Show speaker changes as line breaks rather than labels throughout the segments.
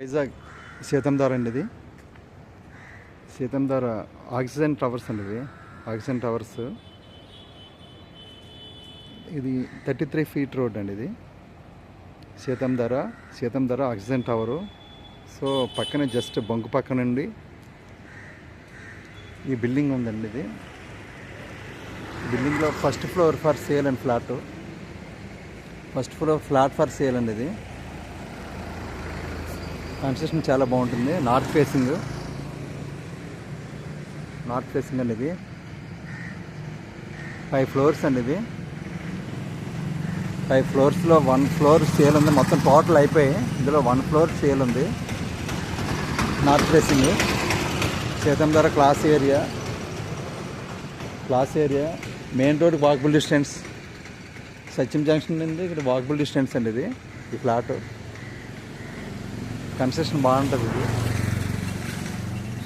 వైజాగ్ సీతంధార అండి ఇది. Seethammadhara oxygen towers అండి ఇది. Oxygen towers. ఇది థర్టీ త్రీ ఫీట్ రోడ్ అండి ఇది. Seethammadhara Seethammadhara oxygen tower. So పక్కనే జస్ట్ బొంకు పక్క నుండి ఈ బిల్డింగ్ ఉందండి ఇది. బిల్డింగ్లో first floor for sale and flat. First floor flat for sale అండి ఇది. కన్స్ట్రక్షన్ చాలా బాగుంటుంది. నార్త్ ఫేసింగ్ నార్త్ ఫేసింగ్ అండి ఇది ఫైవ్ ఫ్లోర్స్ అండి ఇది ఫైవ్ ఫ్లోర్స్లో వన్ ఫ్లోర్ సేల్ ఉంది. మొత్తం టోటల్ అయిపోయి ఇందులో వన్ ఫ్లోర్ సేల్ ఉంది. North facing Seethammadhara class area class area main road walkable distance Sachin junction నుండి ఇక్కడ వాకబుల్ డిస్టెన్స్ అండి ఇది ఈ ఫ్లాట్ కన్స్ట్రక్షన్ బాగుంటుంది ఇది.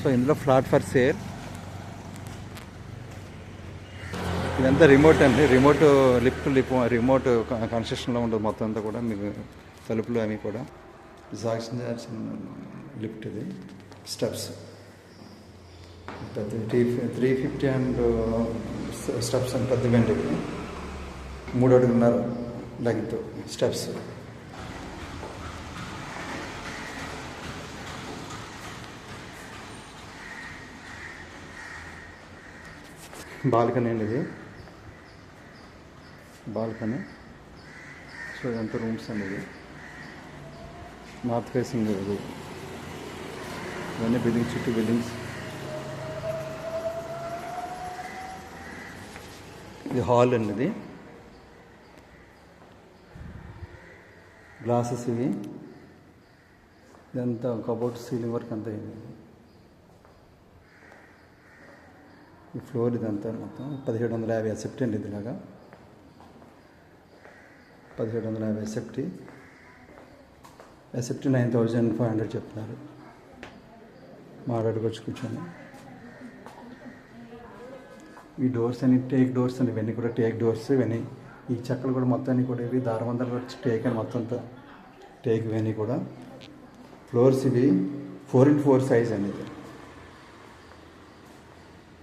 సో ఇందులో ఫ్లాట్ ఫర్ సేల్. ఇదంతా రిమోట్ అండి. రిమోట్ లిఫ్ట్ లిప్ రిమోట్ కన్స్ట్రక్షన్లో ఉండదు మొత్తం అంతా కూడా. మీకు తలుపులు అవి కూడా. జాక్సన్ జాక్సన్ లిఫ్ట్ ఇది. స్టెప్స్. పెద్ద three three fifty and steps and పెద్దవండి ఇవి మూడు అడుగున్నర లెంగ్త్ స్టెప్స్. బాల్కనీ అండి ఇది. బాల్కనీ. సో ఇదంతా రూమ్స్ అండి ఇది నార్త్ ఫేసింగ్ ఇది. ఇవన్నీ బిల్డింగ్ చుట్టూ బిల్డింగ్స్. ఇది హాల్ అండి ఇది. గ్లాసెస్ ఇవి. ఇదంతా కబోర్డ్ సీలింగ్ వర్క్ అంతా ఇది ఈ ఫ్లోర్ ఇదంతా మొత్తం పదిహేడు వందల యాభై ఎసెప్టీ అండి ఇదిలాగా. పదిహేడు వందల యాభై ఎసెప్టీ ఎసెప్టీ నైన్ థౌజండ్ ఫైవ్ హండ్రెడ్ చెప్తున్నారు. మాట్లాడుకొచ్చి కూర్చొని ఈ డోర్స్ అన్ని టేక్ డోర్స్ అండి ఇవన్నీ కూడా టేక్ డోర్స్ ఇవన్నీ. ఈ చెక్కలు కూడా మొత్తాన్ని కూడా ఇవి దారవందలు కూడా టేక్ అని మొత్తం అంతా. టేక్ ఇవన్నీ కూడా. ఫ్లోర్స్ ఇవి ఫోర్ ఇంటూ ఫోర్ సైజ్ అండి ఇది.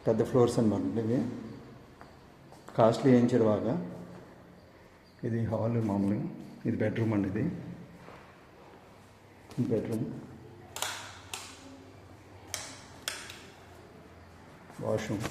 పెద్ద ఫ్లోర్స్ అనమాట ఇవి. కాస్ట్లీ వేయించారు బాగా. ఇది హాల్ మామూలుగా. ఇది బెడ్రూమ్ అండి ఇది. ఇది బెడ్రూమ్. వాష్రూమ్.